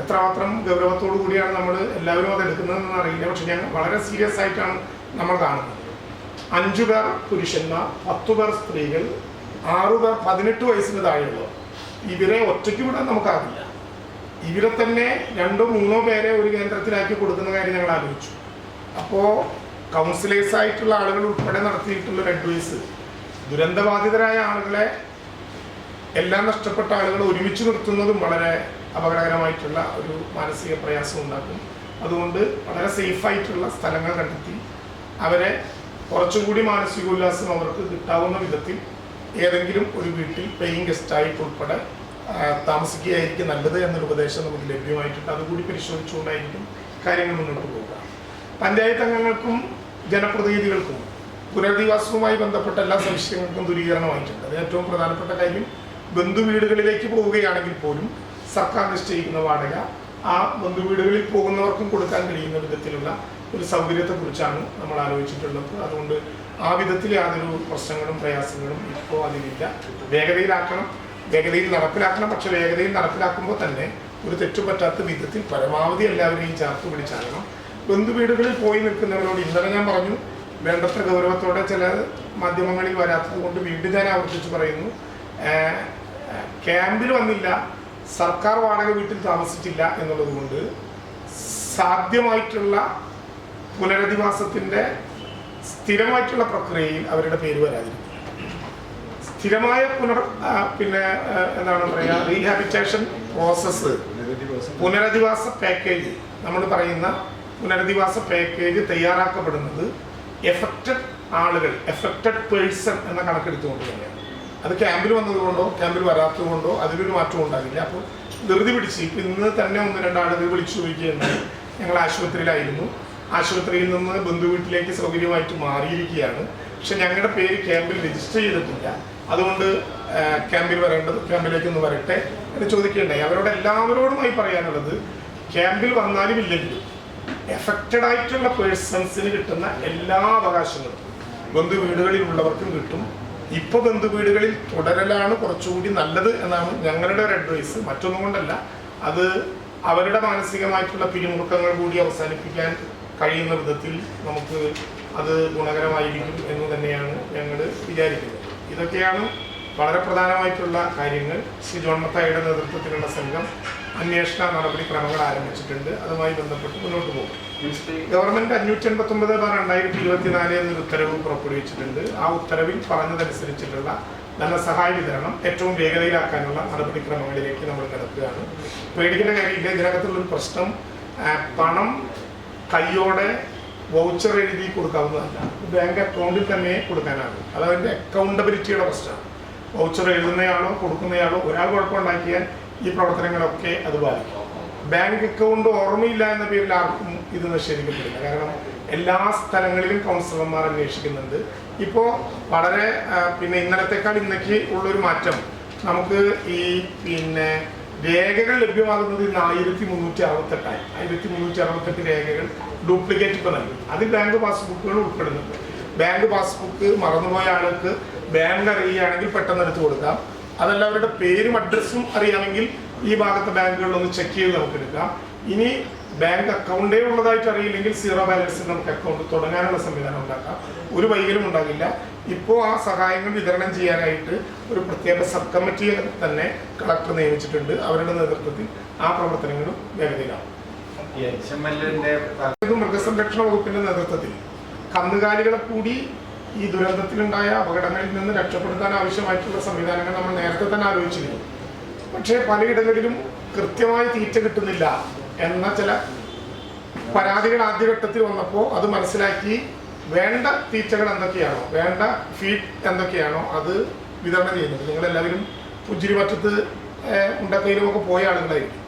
എത്രമാത്രം ഗൗരവത്തോടു കൂടിയാണ് നമ്മൾ എല്ലാവരും അത് എടുക്കുന്നതെന്ന് അറിയില്ല. പക്ഷെ ഞാൻ വളരെ സീരിയസ് ആയിട്ടാണ് നമ്മൾ കാണുന്നത്. അഞ്ചു പേർ പുരുഷന്മാർ പത്തു പേർ സ്ത്രീകൾ ആറു പേർ പതിനെട്ട് വയസ്സിന് താഴെയുള്ളവർ. ഇവരെ ഒറ്റയ്ക്ക് വിടാൻ നമുക്കാകില്ല ഇവരെ തന്നെ രണ്ടോ മൂന്നോ പേരെ ഒരു കേന്ദ്രത്തിലാക്കി കൊടുക്കുന്ന കാര്യം ഞങ്ങൾ ആലോചിച്ചു. അപ്പോൾ കൗൺസിലേഴ്സ് ആയിട്ടുള്ള ആളുകൾ ഉൾപ്പെടെ നടത്തിയിട്ടുള്ള ഒരു അഡ്വൈസ് ദുരന്തബാധിതരായ ആളുകളെ എല്ലാം നഷ്ടപ്പെട്ട ആളുകൾ ഒരുമിച്ച് നിർത്തുന്നതും വളരെ അപകടകരമായിട്ടുള്ള ഒരു മാനസിക പ്രയാസം ഉണ്ടാക്കും. അതുകൊണ്ട് വളരെ സേഫായിട്ടുള്ള സ്ഥലങ്ങൾ കണ്ടെത്തി. അവരെ കുറച്ചുകൂടി മാനസികോല്ലാസം അവർക്ക് കിട്ടാവുന്ന വിധത്തിൽ ഏതെങ്കിലും ഒരു വീട്ടിൽ പെയിങ് ഗസ്റ്റായിട്ട് ഉൾപ്പെടെ താമസിക്കുകയായിരിക്കും നല്ലത് എന്നൊരു ഉപദേശം നമുക്ക് ലഭ്യമായിട്ടുണ്ട്. അതുകൂടി പരിശോധിച്ചുകൊണ്ടായിരിക്കും കാര്യങ്ങൾ മുന്നോട്ട് പോവുക പഞ്ചായത്ത് അംഗങ്ങൾക്കും ജനപ്രതിനിധികൾക്കും പുനരധിവാസവുമായി ബന്ധപ്പെട്ട എല്ലാ സംശയങ്ങൾക്കും ദൂരീകരണമായിട്ടുണ്ട്. അത് ഏറ്റവും പ്രധാനപ്പെട്ട കാര്യം ബന്ധുവീടുകളിലേക്ക് പോവുകയാണെങ്കിൽ പോലും സർക്കാർ നിശ്ചയിക്കുന്ന വാടക ആ ബന്ധുവീടുകളിൽ പോകുന്നവർക്കും കൊടുക്കാൻ കഴിയുന്ന വിധത്തിലുള്ള ഒരു സൗകര്യത്തെക്കുറിച്ചാണ് നമ്മൾ ആലോചിച്ചിട്ടുള്ളത്. അതുകൊണ്ട് ആ വിധത്തിൽ യാതൊരു പ്രശ്നങ്ങളും പ്രയാസങ്ങളും ഇപ്പോൾ അതിലില്ല. വേഗതയിലാക്കണം. വേഗതയിൽ നടപ്പിലാക്കണം. പക്ഷെ വേഗതയിൽ നടപ്പിലാക്കുമ്പോൾ തന്നെ ഒരു തെറ്റുപറ്റാത്ത വിധത്തിൽ പരമാവധി എല്ലാവരെയും ചേർത്ത് പിടിച്ചാകണം. ബന്ധുവീടുകളിൽ പോയി നിൽക്കുന്നവരോട് ഇന്നലെ ഞാൻ പറഞ്ഞു വേണ്ടത്ര ഗൗരവത്തോടെ ചില മാധ്യമങ്ങളിൽ വരാത്തത് കൊണ്ട് വീണ്ടും ഞാൻ ആവർത്തിച്ച് പറയുന്നു ക്യാമ്പിൽ വന്നില്ല. സർക്കാർ വാടക വീട്ടിൽ താമസിച്ചില്ല എന്നുള്ളത് കൊണ്ട് സാധ്യമായിട്ടുള്ള പുനരധിവാസത്തിന്റെ സ്ഥിരമായിട്ടുള്ള പ്രക്രിയയിൽ അവരുടെ പേര് വരാതിരിക്കും. സ്ഥിരമായ പുനർ പിന്നെ എന്താണ് പറയുക റീഹാബിറ്റേഷൻ പ്രോസസ്സ് പുനരധിവാസ പാക്കേജ് നമ്മൾ പറയുന്ന പുനരധിവാസ പാക്കേജ് തയ്യാറാക്കപ്പെടുന്നത് എഫക്റ്റഡ് ആളുകൾ എഫക്റ്റഡ് പേഴ്സൺ എന്ന കണക്കെടുത്തുകൊണ്ട് തന്നെയാണ്. അത് ക്യാമ്പിൽ വന്നതുകൊണ്ടോ ക്യാമ്പിൽ വരാത്തത് കൊണ്ടോ അതിലൊരു മാറ്റവും ഉണ്ടാകില്ല. അപ്പോൾ ധൃതി പിടിച്ച് ഇപ്പം ഇന്ന് തന്നെ ഒന്ന് രണ്ടാളുകൾ വിളിച്ചു ചോദിക്കുകയുണ്ടായി ഞങ്ങൾ ആശുപത്രിയിലായിരുന്നു. ആശുപത്രിയിൽ നിന്ന് ബന്ധു വീട്ടിലേക്ക് സൗകര്യമായിട്ട് മാറിയിരിക്കുകയാണ്. പക്ഷെ ഞങ്ങളുടെ പേര് ക്യാമ്പിൽ രജിസ്റ്റർ ചെയ്തിട്ടില്ല. അതുകൊണ്ട് ക്യാമ്പിൽ വരേണ്ടത് ക്യാമ്പിലേക്ക് ഒന്ന് വരട്ടെ എന്ന് ചോദിക്കേണ്ടായി. അവരോട് എല്ലാവരോടുമായി പറയാനുള്ളത് ക്യാമ്പിൽ വന്നാലും ഇല്ലെങ്കിലും എഫക്റ്റഡ് ആയിട്ടുള്ള പേഴ്സൺസിന് കിട്ടുന്ന എല്ലാ അവകാശങ്ങളും ബന്ധു വീടുകളിലുള്ളവർക്കും കിട്ടും. ഇപ്പൊ ബന്ധു വീടുകളിൽ തുടരലാണ് കുറച്ചുകൂടി നല്ലത് എന്നാണ് ഞങ്ങളുടെ ഒരു അഡ്വൈസ് മറ്റൊന്നും കൊണ്ടല്ല അത് അവരുടെ മാനസികമായിട്ടുള്ള പിരിമുറുക്കങ്ങൾ കൂടി അവസാനിപ്പിക്കാൻ കഴിയുന്ന വിധത്തിൽ നമുക്ക് അത് ഗുണകരമായിരിക്കും എന്ന് തന്നെയാണ് ഞങ്ങൾ വിചാരിക്കുന്നത്. ഇതൊക്കെയാണ് വളരെ പ്രധാനമായിട്ടുള്ള കാര്യങ്ങൾ. ശ്രീ ജോൺ മത്തായിയുടെ നേതൃത്വത്തിലുള്ള സംഘം അന്വേഷണ നടപടിക്രമങ്ങൾ ആരംഭിച്ചിട്ടുണ്ട്. അതുമായി ബന്ധപ്പെട്ട് മുന്നോട്ട് പോകും. ഗവൺമെന്റ് അഞ്ഞൂറ്റി എൺപത്തി ഒമ്പത് ബാർ രണ്ടായിരത്തി ഇരുപത്തിനാല് എന്നൊരു ഉത്തരവ് പുറപ്പെടുവിച്ചിട്ടുണ്ട്. ആ ഉത്തരവിൽ പറഞ്ഞതനുസരിച്ചിട്ടുള്ള ധനസഹായ വിതരണം ഏറ്റവും വേഗതയിലാക്കാനുള്ള നടപടിക്രമങ്ങളിലേക്ക് നമ്മൾ കിടക്കുകയാണ്. പേടിക്കേണ്ട കാര്യമില്ല. ഇതിനകത്തുള്ളൊരു പ്രശ്നം പണം കയ്യോടെ വൗച്ചർ എഴുതി കൊടുക്കാവുന്നതല്ല. ബാങ്ക് അക്കൗണ്ടിൽ തന്നെ കൊടുക്കാനാണ്. അത് അതിന്റെ അക്കൗണ്ടബിലിറ്റിയുടെ പ്രശ്നമാണ്. വൗച്ചർ എഴുതുന്നയാളോ കൊടുക്കുന്നയാളോ ഒരാൾ കുഴപ്പമുണ്ടാക്കിയാൽ ഈ പ്രവർത്തനങ്ങളൊക്കെ അത് ബാധിക്കും. ബാങ്ക് അക്കൗണ്ട് ഓർമ്മയില്ല എന്ന പേരിൽ ആർക്കും ഇത് നിഷേധിക്കപ്പെടില്ല. കാരണം എല്ലാ സ്ഥലങ്ങളിലും കൗൺസിലർമാർ അന്വേഷിക്കുന്നുണ്ട്. ഇപ്പോൾ വളരെ പിന്നെ ഇന്നലത്തെക്കാൾ ഇന്നേക്ക് ഉള്ളൊരു മാറ്റം. നമുക്ക് ഈ പിന്നെ രേഖകൾ ലഭ്യമാകുന്നത് ഇന്ന് ആയിരത്തി മുന്നൂറ്റി അറുപത്തെട്ടായി ആയിരത്തി മുന്നൂറ്റി അറുപത്തെട്ട് രേഖകൾ ഡ്യൂപ്ലിക്കേറ്റ് ഇപ്പോൾ നൽകി. അതിൽ ബാങ്ക് പാസ്ബുക്കുകൾ ഉൾപ്പെടുന്നുണ്ട്. ബാങ്ക് പാസ്ബുക്ക് മറന്നുപോയ ആൾക്ക് ബാങ്ക് അറിയുകയാണെങ്കിൽ പെട്ടെന്ന് എടുത്തു കൊടുക്കാം. അതല്ല അവരുടെ പേരും അഡ്രസ്സും അറിയാമെങ്കിൽ ഈ ഭാഗത്തെ ബാങ്കുകളിൽ ഒന്ന് ചെക്ക് ചെയ്ത് നമുക്ക് എടുക്കാം. ഇനി ബാങ്ക് അക്കൗണ്ടേ ഉള്ളതായിട്ട് അറിയില്ലെങ്കിൽ സീറോ ബാലൻസിൽ നമുക്ക് അക്കൗണ്ട് തുടങ്ങാനുള്ള സംവിധാനം ഉണ്ടാക്കാം. ഒരു വൈകലും ഉണ്ടാകില്ല. ഇപ്പോൾ ആ സഹായങ്ങൾ വിതരണം ചെയ്യാനായിട്ട് ഒരു പ്രത്യേക സബ് കമ്മിറ്റിയെ തന്നെ കളക്ടർ നിയമിച്ചിട്ടുണ്ട്. അവരുടെ നേതൃത്വത്തിൽ ആ പ്രവർത്തനങ്ങളും വേഗതയിലാണ് ഇത് മൃഗസംരക്ഷണ വകുപ്പിന്റെ നേതൃത്വത്തിൽ കന്നുകാലികളെ കൂടി ഈ ദുരന്തത്തിലുണ്ടായ അപകടങ്ങളിൽ നിന്ന് രക്ഷപ്പെടുത്താൻ ആവശ്യമായിട്ടുള്ള സംവിധാനങ്ങൾ നമ്മൾ നേരത്തെ തന്നെ ആലോചിച്ചിരുന്നു. പക്ഷേ പലയിടങ്ങളിലും കൃത്യമായി തീറ്റ കിട്ടുന്നില്ല എന്ന ചില പരാതികൾ ആദ്യഘട്ടത്തിൽ വന്നപ്പോൾ അത് മനസ്സിലാക്കി വേണ്ട തീറ്റകൾ എന്തൊക്കെയാണോ വേണ്ട ഫീഡ് എന്തൊക്കെയാണോ അത് വിതരണം ചെയ്യുന്നത്. നിങ്ങളെല്ലാവരും പുഞ്ചിരിവറ്റത്ത് ഏഹ്, മുണ്ടക്കയിലും ഒക്കെ പോയ ആളുകളായിരിക്കും.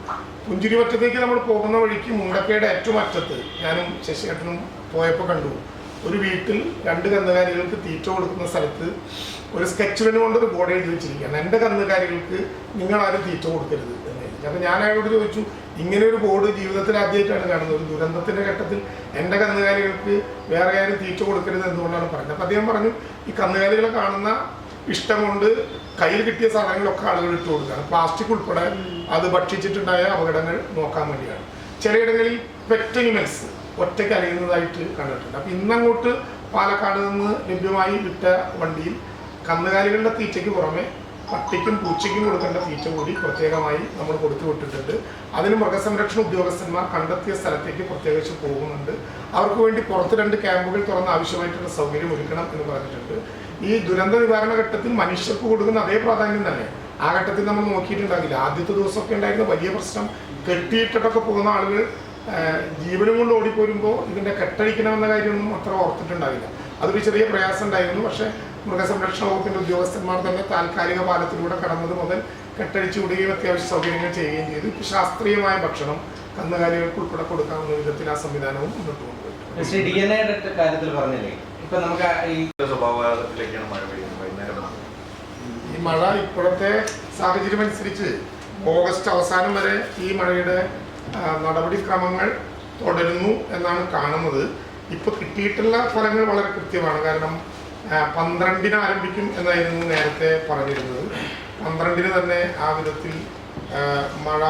പുഞ്ചിരിവറ്റത്തേക്ക് നമ്മൾ പോകുന്ന വഴിക്ക് മുണ്ടക്കയുടെ ഏറ്റവും അറ്റത്ത് ഞാനും ശശിയേട്ടനും പോയപ്പോൾ കണ്ടു. ഒരു വീട്ടിൽ രണ്ട് കന്നുകാലികൾക്ക് തീറ്റ കൊടുക്കുന്ന സ്ഥലത്ത് ഒരു സ്കെച്ച് പെൻ കൊണ്ട് ഒരു ബോർഡ് എഴുതി വെച്ചിരിക്കുകയാണ്. എന്റെ കന്നുകാലികൾക്ക് നിങ്ങൾ ആരും തീറ്റ കൊടുക്കരുത് എന്ന് എഴുതി. അപ്പോൾ ഞാൻ അയാളോട് ചോദിച്ചു ഇങ്ങനെ ഒരു ബോർഡ് ജീവിതത്തിൽ ആദ്യമായിട്ടാണ് കാണുന്നത്. ഒരു ദുരന്തത്തിന്റെ ഘട്ടത്തിൽ എന്റെ കന്നുകാലികൾക്ക് വേറെ ആരും തീറ്റ കൊടുക്കരുത് എന്തുകൊണ്ടാണ് പറഞ്ഞത് അപ്പം അദ്ദേഹം പറഞ്ഞു ഈ കന്നുകാലികളെ കാണുന്ന ഇഷ്ടം കൊണ്ട് കയ്യിൽ കിട്ടിയ സാധനങ്ങളൊക്കെ ആളുകൾ ഇട്ട് കൊടുക്കുകയാണ്. പ്ലാസ്റ്റിക് ഉൾപ്പെടെ അത് ഭക്ഷിച്ചിട്ടുണ്ടായ അപകടങ്ങൾ നോക്കാൻ വേണ്ടിയാണ്. ചിലയിടങ്ങളിൽ പെറ്റ് അനിമൽസ് ഒറ്റയ്ക്ക് അലയുന്നതായിട്ട് കണ്ടിട്ടുണ്ട്. അപ്പം ഇന്നങ്ങോട്ട് പാലക്കാട് നിന്ന് ലഭ്യമായി വിട്ട വണ്ടിയിൽ കന്നുകാലികളുടെ തീറ്റയ്ക്ക് പുറമെ പട്ടിക്കും പൂച്ചയ്ക്കും കൊടുക്കേണ്ട തീറ്റ കൂടി പ്രത്യേകമായി നമ്മൾ കൊടുത്തു വിട്ടിട്ടുണ്ട്. അതിന് മൃഗസംരക്ഷണ ഉദ്യോഗസ്ഥന്മാർ കണ്ടെത്തിയ സ്ഥലത്തേക്ക് പ്രത്യേകിച്ച് പോകുന്നുണ്ട്. അവർക്ക് വേണ്ടി പുറത്ത് രണ്ട് ക്യാമ്പുകൾ തുറന്ന് ആവശ്യമായിട്ടുള്ള സൗകര്യം ഒരുക്കണം എന്ന് പറഞ്ഞിട്ടുണ്ട്. ഈ ദുരന്ത നിവാരണ ഘട്ടത്തിൽ മനുഷ്യർക്ക് കൊടുക്കുന്ന അതേ പ്രാധാന്യം തന്നെ. ആ ഘട്ടത്തിൽ നമ്മൾ നോക്കിയിട്ടുണ്ടാകില്ല. ആദ്യത്തെ ദിവസമൊക്കെ ഉണ്ടായിരുന്ന വലിയ പ്രശ്നം. കെട്ടിയിട്ടിട്ടൊക്കെ പോകുന്ന ആളുകൾ ജീവനും കൊണ്ട് ഓടിപ്പോരുമ്പോൾ ഇതിന്റെ കെട്ടഴിക്കണമെന്ന കാര്യമൊന്നും അത്ര ഓർത്തിട്ടുണ്ടാവില്ല. അതൊരു ചെറിയ പ്രയാസം ഉണ്ടായിരുന്നു പക്ഷേ മൃഗസംരക്ഷണ വകുപ്പിന്റെ ഉദ്യോഗസ്ഥന്മാർ തന്നെ താൽക്കാലിക പാലത്തിലൂടെ കടന്നത് മുതൽ കെട്ടഴിച്ചു വിടുകയും അത്യാവശ്യ സൗകര്യങ്ങൾ ചെയ്യുകയും ചെയ്തു. ഇപ്പൊ ശാസ്ത്രീയമായ ഭക്ഷണം കന്നുകാലികൾക്ക് ഉൾപ്പെടെ കൊടുക്കാവുന്ന വിധത്തിൽ ആ സംവിധാനവും മുന്നോട്ട് കൊണ്ടുപോയി കാര്യത്തിൽ പറഞ്ഞില്ലേ? ഇപ്പൊ നമുക്ക് ഈ സ്വഭാവത്തിലേക്കാണ് മഴ പെയ്യുന്നത് വൈകുന്നേരം ഈ മഴ ഇപ്പോഴത്തെ സാഹചര്യം അനുസരിച്ച് ഓഗസ്റ്റ് അവസാനം വരെ ഈ മഴയുടെ നടപടിക്രമങ്ങൾ തുടരുന്നു എന്നാണ് കാണുന്നത്. ഇപ്പോൾ കിട്ടിയിട്ടുള്ള ഫലങ്ങൾ വളരെ കൃത്യമാണ്. കാരണം പന്ത്രണ്ടിന് ആരംഭിക്കും എന്നായിരുന്നു നേരത്തെ പറഞ്ഞിരുന്നത്. പന്ത്രണ്ടിന് തന്നെ ആ വിധത്തിൽ മഴ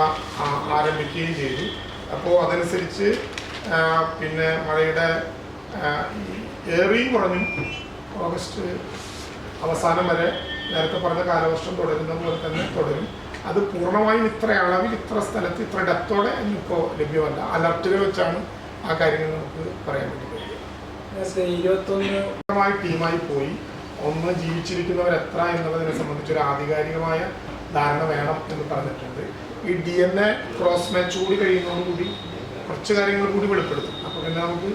ആരംഭിക്കുകയും ചെയ്തു. അപ്പോൾ അതനുസരിച്ച് പിന്നെ മഴയുടെ ഏറി കുറഞ്ഞും ഓഗസ്റ്റ് അവസാനം വരെ നേരത്തെ പറഞ്ഞ കാലവർഷം തുടരുന്ന പോലെ തന്നെ തുടരും. അത് പൂർണമായും ഇത്ര അളവിൽ ഇത്ര സ്ഥലത്ത് ഇത്ര ഡെപ്തോടെ ഇപ്പോൾ ലഭ്യമല്ല. അലർട്ടുകൾ വെച്ചാണ് ആ കാര്യങ്ങൾ നമുക്ക് പറയാൻ വേണ്ടി ഇരുപത്തൊന്ന് ടീമായി പോയി. ഒന്ന് ജീവിച്ചിരിക്കുന്നവർ എത്ര എന്നുള്ളതിനെ സംബന്ധിച്ച് ഒരു ആധികാരികമായ ധാരണ വേണം എന്ന് പറഞ്ഞിട്ടുണ്ട്. ഈ D N A cross match കൂടി കഴിയുന്നതോടുകൂടി കുറച്ച് കാര്യങ്ങൾ കൂടി വെളിപ്പെടുത്തും. അപ്പോൾ പിന്നെ നമുക്ക്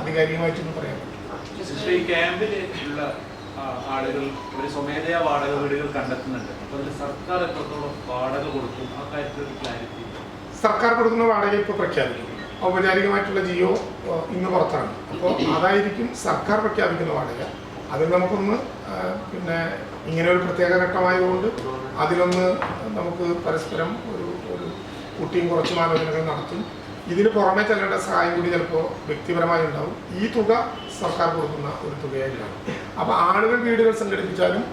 ആധികാരികമായിട്ടൊന്നും പറയാൻ പറ്റും. ആളുകൾ ഒരു സ്വമേധയാ വാടക വീടുകൾ കണ്ടെത്തുന്നുണ്ട്. അപ്പൊ അതിൽ സർക്കാർ എത്രത്തോളം വാടക കൊടുക്കും? ആ കാര്യത്തിൽ ഒരു ക്ലാരിറ്റി സർക്കാർ കൊടുക്കുന്ന വാടക ഇപ്പോൾ പ്രഖ്യാപിക്കും ഔപചാരികമായിട്ടുള്ള ജിയോ ഇന്ന് പുറത്താണ്. അപ്പോൾ അതായിരിക്കും സർക്കാർ പ്രഖ്യാപിക്കുന്ന വാടക. അതിൽ നമുക്കൊന്ന് പിന്നെ ഇങ്ങനെ ഒരു പ്രത്യേക ഘട്ടമായതുകൊണ്ട് അതിലൊന്ന് നമുക്ക് പരസ്പരം ഒരു ഒരു കുട്ടിയും കുറച്ചും ആലോചനകൾ നടത്തും. ഇതിന് പുറമെ ചിലരുടെ സഹായം കൂടി ചിലപ്പോൾ വ്യക്തിപരമായി ഉണ്ടാവും ഈ തുക സർക്കാർ കൊടുക്കുന്ന ഒരു തുകയായിരിക്കണം അപ്പോൾ ആളുകൾ വീടുകൾ സംഘടിപ്പിച്ചാലും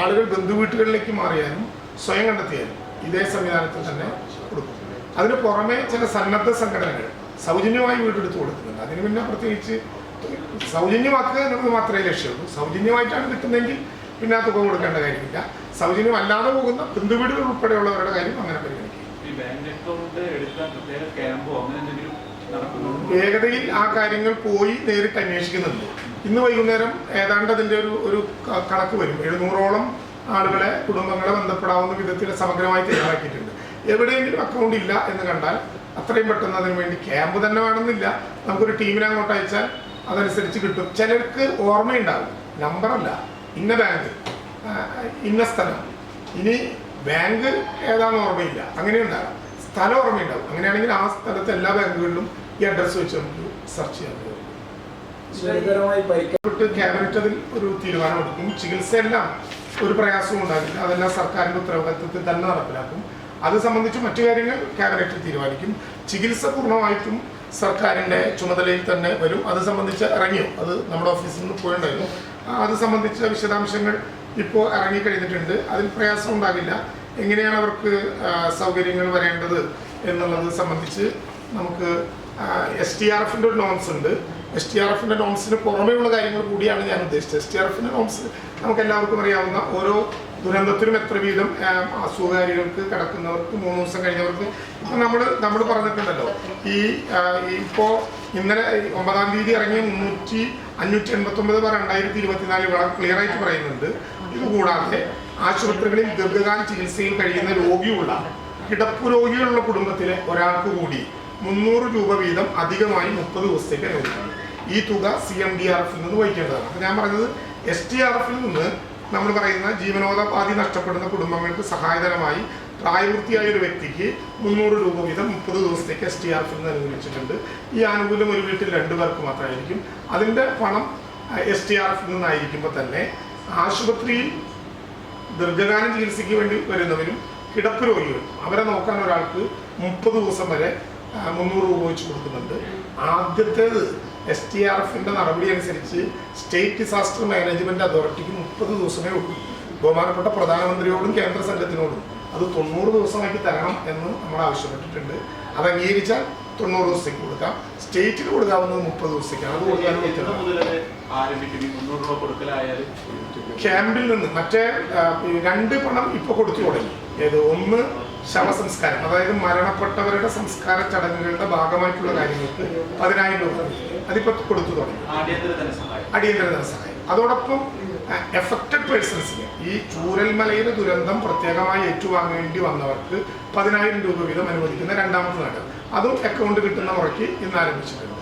ആളുകൾ ബന്ധുവീട്ടുകളിലേക്ക് മാറിയാലും സ്വയം കണ്ടെത്തിയാലും ഇതേ സംവിധാനത്തിൽ തന്നെ കൊടുക്കും. അതിന് പുറമെ ചില സന്നദ്ധ സംഘടനകൾ സൗജന്യമായി വീടെടുത്ത് കൊടുക്കുന്നുണ്ട്. അതിന് പിന്നെ പ്രത്യേകിച്ച് സൗജന്യമാക്കുക എന്നുള്ളത് മാത്രമേ ലക്ഷ്യമുള്ളൂ. സൗജന്യമായിട്ടാണ് കിട്ടുന്നതെങ്കിൽ പിന്നെ ആ തുക കൊടുക്കേണ്ട കാര്യമില്ല. സൗജന്യമല്ലാതെ പോകുന്ന ബന്ധുവീടുകൾ ഉൾപ്പെടെയുള്ളവരുടെ കാര്യം അങ്ങനെ പരിഗണിക്കും. ഈ ബാങ്ക് അക്കൗണ്ട് എടുക്കാൻ പ്രത്യേക ക്യാമ്പോ അങ്ങനെ എന്തെങ്കിലും വേഗതയിൽ ആ കാര്യങ്ങൾ പോയി നേരിട്ട് അന്വേഷിക്കുന്നുണ്ട്. ഇന്ന് വൈകുന്നേരം ഏതാണ്ട് അതിന്റെ ഒരു ഒരു കണക്ക് വരും. എഴുന്നൂറോളം ആളുകളെ കുടുംബങ്ങളെ ബന്ധപ്പെടാവുന്ന വിധത്തിൽ സമഗ്രമായി തയ്യാറാക്കിയിട്ടുണ്ട്. എവിടെയെങ്കിലും അക്കൗണ്ട് ഇല്ല എന്ന് കണ്ടാൽ അത്രയും പെട്ടെന്ന് അതിന് വേണ്ടി ക്യാമ്പ് തന്നെ വേണമെന്നില്ല. നമുക്കൊരു ടീമിനെ അങ്ങോട്ട് അയച്ചാൽ അതനുസരിച്ച് കിട്ടും. ചിലർക്ക് ഓർമ്മയുണ്ടാകും. നമ്പറല്ല ഇന്ന ബാങ്ക് ഇന്ന സ്ഥലം. ഇനി ബാങ്ക് ഏതാണെന്ന് ഓർമ്മയില്ല. അങ്ങനെയുണ്ടാകാം. സ്ഥലം ഓർമ്മയുണ്ടാകും. അങ്ങനെയാണെങ്കിൽ ആ സ്ഥലത്ത് എല്ലാ ബാങ്കുകളിലും ഈ അഡ്രസ്സ് വെച്ച് നമുക്ക് സെർച്ച് ചെയ്യാൻ പ്പെട്ട് ക്യാബിനറ്റ് അതിൽ ഒരു തീരുമാനമെടുക്കും ചികിത്സയെല്ലാം ഒരു പ്രയാസവും ഉണ്ടാകില്ല. അതെല്ലാം സർക്കാരിന്റെ ഉത്തരവാദിത്വത്തിൽ തന്നെ നടപ്പിലാക്കും. അത് സംബന്ധിച്ച് മറ്റു കാര്യങ്ങൾ ക്യാബിനറ്റ് തീരുമാനിക്കും. ചികിത്സ പൂർണമായിട്ടും സർക്കാരിന്റെ ചുമതലയിൽ തന്നെ വരും. അത് സംബന്ധിച്ച് ഇറങ്ങിയോ? അത് നമ്മുടെ ഓഫീസിൽ നിന്ന് പോയിട്ടുണ്ടായിരുന്നു. അത് സംബന്ധിച്ച വിശദാംശങ്ങൾ ഇപ്പോൾ ഇറങ്ങിക്കഴിഞ്ഞിട്ടുണ്ട് അതിൽ പ്രയാസം ഉണ്ടാകില്ല. എങ്ങനെയാണ് അവർക്ക് സൗകര്യങ്ങൾ വരേണ്ടത് എന്നുള്ളത് സംബന്ധിച്ച് നമുക്ക് എസ് ടി ആർ എഫിന്റെ ഒരു നോംസ് ഉണ്ട്. എസ് ടി ആർ എഫിന്റെ നോംസിന് ഉള്ള കാര്യങ്ങൾ കൂടിയാണ് ഞാൻ ഉദ്ദേശിച്ചത്. എസ് ടി ആർ എഫിന്റെ നോംസ് നമുക്ക് എല്ലാവർക്കും അറിയാവുന്ന ഓരോ ദുരന്തത്തിനും എത്ര വീതം അസുഖകാരികൾക്ക് കിടക്കുന്നവർക്ക് മൂന്ന് ദിവസം കഴിഞ്ഞവർക്ക് ഇപ്പം നമ്മൾ നമ്മൾ പറഞ്ഞിട്ടുണ്ടല്ലോ. ഈ ഇപ്പോ ഇപ്പോൾ ഇന്നലെ ഒമ്പതാം തീയതി ഇറങ്ങിയ മുന്നൂറ്റി അഞ്ഞൂറ്റി എൺപത്തൊമ്പത് പേർ രണ്ടായിരത്തി ഇരുപത്തിനാല് വളരെ ക്ലിയർ ആയിട്ട് പറയുന്നുണ്ട്. ഇതുകൂടാതെ ആശുപത്രികളിൽ ദീർഘകാല ചികിത്സയിൽ കഴിയുന്ന രോഗിയുള്ള കിടപ്പ് രോഗികളുള്ള കുടുംബത്തിലെ ഒരാൾക്ക് കൂടി മുന്നൂറ് രൂപ വീതം അധികമായി മുപ്പത് ദിവസത്തേക്ക് അനുവദിക്കുന്നു ഈ തുക സി എം ഡി ആർ എഫിൽ നിന്ന് വഹിക്കേണ്ടതാണ്. അപ്പോൾ ഞാൻ പറഞ്ഞത് എസ് ടി ആർ എഫിൽ നിന്ന് നമ്മൾ പറയുന്ന ജീവനോപാധി നഷ്ടപ്പെടുന്ന കുടുംബങ്ങൾക്ക് സഹായകരമായി പ്രായപൂർത്തിയായ ഒരു വ്യക്തിക്ക് മുന്നൂറ് രൂപ വീതം മുപ്പത് ദിവസത്തേക്ക് എസ് ടി ആർ എഫിൽ നിന്ന് അനുവദിച്ചിട്ടുണ്ട്. ഈ ആനുകൂല്യം ഒരു വീട്ടിൽ രണ്ടു പേർക്ക് മാത്രമായിരിക്കും. അതിന്റെ പണം എസ് ടി ആർ എഫിൽ നിന്നായിരിക്കുമ്പോൾ തന്നെ ആശുപത്രിയിൽ ദീർഘകാലം ചികിത്സയ്ക്ക് വേണ്ടി വരുന്നവരും കിടപ്പ് രോഗികളും അവരെ നോക്കാൻ ഒരാൾക്ക് മുപ്പത് ദിവസം വരെ മുന്നൂറ് രൂപ വെച്ച് കൊടുക്കുന്നുണ്ട്. ആദ്യത്തേത് എസ് ടി ആർ എഫിന്റെ നടപടി അനുസരിച്ച് സ്റ്റേറ്റ് ഡിസാസ്റ്റർ മാനേജ്മെന്റ് അതോറിറ്റിക്ക് മുപ്പത് ദിവസമേ ഉള്ളൂ. ബഹുമാനപ്പെട്ട പ്രധാനമന്ത്രിയോടും കേന്ദ്ര സംഘത്തിനോടും. അത് തൊണ്ണൂറ് ദിവസമാക്കി തരണം എന്ന് നമ്മൾ ആവശ്യപ്പെട്ടിട്ടുണ്ട്. അത് അംഗീകരിച്ചാൽ തൊണ്ണൂറ് ദിവസത്തേക്ക് കൊടുക്കാം. സ്റ്റേറ്റിന് കൊടുക്കാവുന്നത് മുപ്പത് ദിവസത്തേക്കാണ്. അത് കൊടുക്കാനും ക്യാമ്പിൽ നിന്ന് മറ്റേ രണ്ട് പണം ഇപ്പൊ കൊടുത്തു തുടങ്ങി. ഏത് ഒന്ന് ശവസംസ്കാരം അതായത് മരണപ്പെട്ടവരുടെ സംസ്കാര ചടങ്ങുകളുടെ ഭാഗമായിട്ടുള്ള കാര്യങ്ങൾക്ക് പതിനായിരം രൂപ. അതിപ്പോ കൊടുത്തു തുടങ്ങി. അടിയന്തര ധനസഹായം. അതോടൊപ്പം എഫക്റ്റഡ് പേഴ്സൺസിന് ഈ ചൂരൽമലയിലെ ദുരന്തം പ്രത്യേകമായി ഏറ്റുവാങ്ങേണ്ടി വന്നവർക്ക് പതിനായിരം രൂപ വീതം അനുവദിക്കുന്ന രണ്ടാമത്തെ നാട് അതും അക്കൗണ്ട് കിട്ടുന്ന മുറയ്ക്ക് ഇന്ന് ആരംഭിച്ചിട്ടുണ്ട്.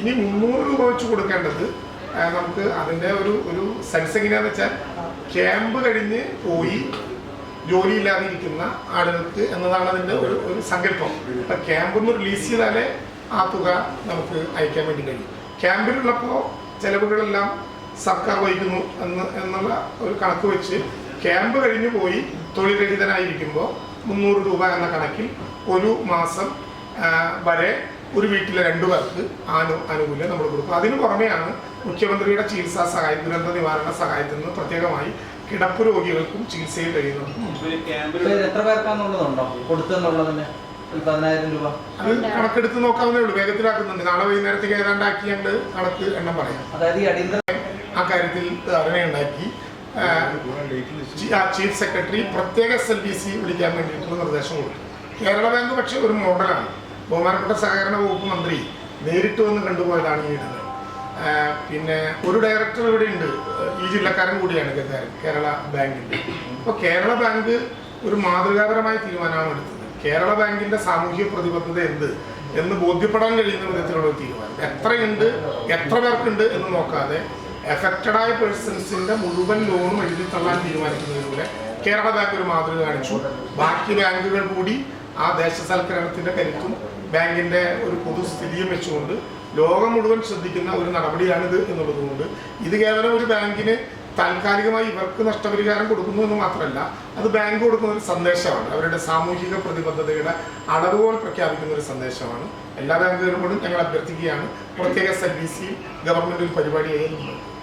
ഇനി മുന്നൂറ് രൂപ വെച്ച് കൊടുക്കേണ്ടത് നമുക്ക് അതിന്റെ ഒരു ഒരു സെൻസ് എങ്ങനെയാന്ന് വെച്ചാൽ ക്യാമ്പ് കഴിഞ്ഞ് പോയി ജോലിയില്ലാതെ ഇരിക്കുന്ന ആളുകൾക്ക് എന്നതാണ് അതിന്റെ ഒരു ഒരു സങ്കല്പം. അപ്പം ക്യാമ്പിൽ നിന്ന് റിലീസ് ചെയ്താലേ ആ തുക നമുക്ക് അയക്കാൻ വേണ്ടി കഴിയും. ക്യാമ്പിലുള്ളപ്പോൾ ചെലവുകളെല്ലാം സർക്കാർ വഹിക്കുന്നു എന്ന് എന്നുള്ള ഒരു കണക്ക് വെച്ച് ക്യാമ്പ് കഴിഞ്ഞു പോയി തൊഴിൽ രഹിതനായിരിക്കുമ്പോൾ മുന്നൂറ് രൂപ എന്ന കണക്കിൽ ഒരു മാസം വരെ ഒരു വീട്ടിലെ രണ്ടു പേർക്ക് ആനു ആനുകൂല്യം നമ്മൾ കൊടുക്കും. അതിനു പുറമെയാണ് മുഖ്യമന്ത്രിയുടെ ചികിത്സാ സഹായം ദുരന്ത നിവാരണ സഹായത്തിൽ നിന്ന് പ്രത്യേകമായി കിടപ്പ് രോഗികൾക്കും ചികിത്സയിൽ കഴിയുന്നുണ്ട്. അത് കണക്കെടുത്ത് നോക്കാവുന്നേ ഉള്ളൂ. വേഗത്തിലാക്കുന്നുണ്ട്. നാളെ വൈകുന്നേരത്തേക്ക് ഏതാണ്ടാക്കി ഞങ്ങൾ കണക്ക് എണ്ണം പറയാം. അതായത് ഈ അടിയന്തര ആ കാര്യത്തിൽ ധാരണയുണ്ടാക്കി. ഉണ്ടാക്കി ചീഫ് സെക്രട്ടറി പ്രത്യേക എസ് എൽ ബി സി വിളിക്കാൻ വേണ്ടിയിട്ടുള്ള നിർദ്ദേശം കൊടുത്തു. കേരള ബാങ്ക് പക്ഷേ ഒരു മോഡലാണ്. ബഹുമാനപ്പെട്ട സഹകരണ വകുപ്പ് മന്ത്രി നേരിട്ട് വന്ന് കണ്ടുപോയതാണ് ഈ ഇടത്. ആ, പിന്നെ ഒരു ഡയറക്ടർ ഇവിടെ ഉണ്ട്. ഈ ജില്ലക്കാരൻ കൂടിയാണ് ഗദ്ദാരൻ കേരള ബാങ്കിന്റെ. അപ്പോൾ കേരള ബാങ്ക് ഒരു മാതൃകാപരമായ തീരുമാനമാണ് എടുത്തത്. കേരള ബാങ്കിന്റെ സാമൂഹ്യ പ്രതിബദ്ധത എന്ത്? എന്ന് ബോധ്യപ്പെടാൻ കഴിയുന്ന വിധത്തിലുള്ള ഒരു തീരുമാനം. എത്രയുണ്ട് എത്ര പേർക്കുണ്ട് എന്ന് നോക്കാതെ എഫക്റ്റഡ് ആയ പേഴ്സൺസിന്റെ മുഴുവൻ ലോണും എഴുതി തള്ളാൻ തീരുമാനിക്കുന്നതിലൂടെ കേരള ബാങ്ക് ഒരു മാതൃക കാണിച്ചു. ബാക്കി ബാങ്കുകൾ കൂടി ആ ദേശസൽക്കരണത്തിന്റെ കരുത്തും ബാങ്കിന്റെ ഒരു പൊതുസ്ഥിതിയും വെച്ചുകൊണ്ട് ലോകം മുഴുവൻ ശ്രദ്ധിക്കുന്ന ഒരു നടപടിയാണിത് എന്നുള്ളതുകൊണ്ട് ഇത് കേവലം ഒരു ബാങ്കിന് താൽക്കാലികമായി ഇവർക്ക് നഷ്ടപരിഹാരം കൊടുക്കുന്നു എന്ന് മാത്രമല്ല അത് ബാങ്ക് കൊടുക്കുന്ന ഒരു സന്ദേശമാണ്. അവരുടെ സാമൂഹിക പ്രതിബദ്ധതയുടെ അളവുകൾ പ്രഖ്യാപിക്കുന്ന ഒരു സന്ദേശമാണ്. എല്ലാ ബാങ്കുകളോടും ഞങ്ങൾ അഭ്യർത്ഥിക്കുകയാണ്. പ്രത്യേക സർവീസിൽ ഗവൺമെന്റ് ഒരു പരിപാടിയായി മുന്നോട്ട്